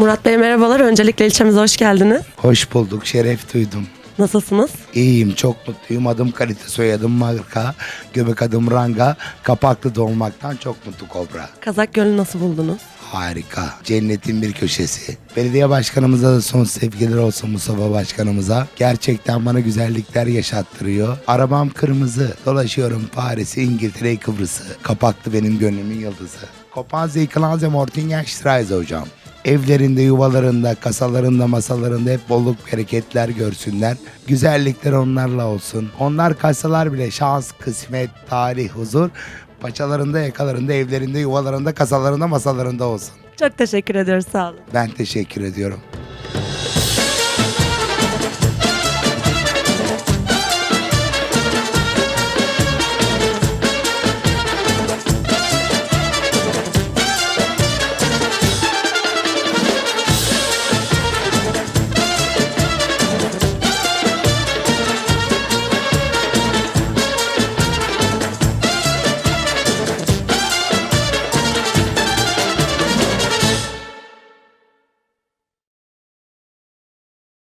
Öncelikle ilçemize hoş geldiniz. Hoş bulduk, şeref duydum. Nasılsınız? İyiyim, çok mutluyum. Adım Kalite, soyadım Marka, göbek adım Ranga. Kapaklı doğmaktan çok mutlu Kobra. Kazak Gölü nasıl buldunuz? Harika. Cennetin bir köşesi. Belediye başkanımıza da son sevgiler olsun Mustafa başkanımıza. Gerçekten bana güzellikler yaşattırıyor. Arabam kırmızı. Dolaşıyorum Paris'i, İngiltere'yi, Kıbrıs'ı. Kapaklı benim gönlümün yıldızı. Kopanze yıkılan Mortingen Streise hocam. Evlerinde, yuvalarında, kasalarında, masalarında hep bolluk bereketler görsünler. Güzellikler onlarla olsun. Onlar kasalar bile şans, kısmet, tarih, huzur. Paçalarında, yakalarında, evlerinde, yuvalarında, kasalarında, masalarında olsun. Çok teşekkür ediyoruz. Sağ olun. Ben teşekkür ediyorum.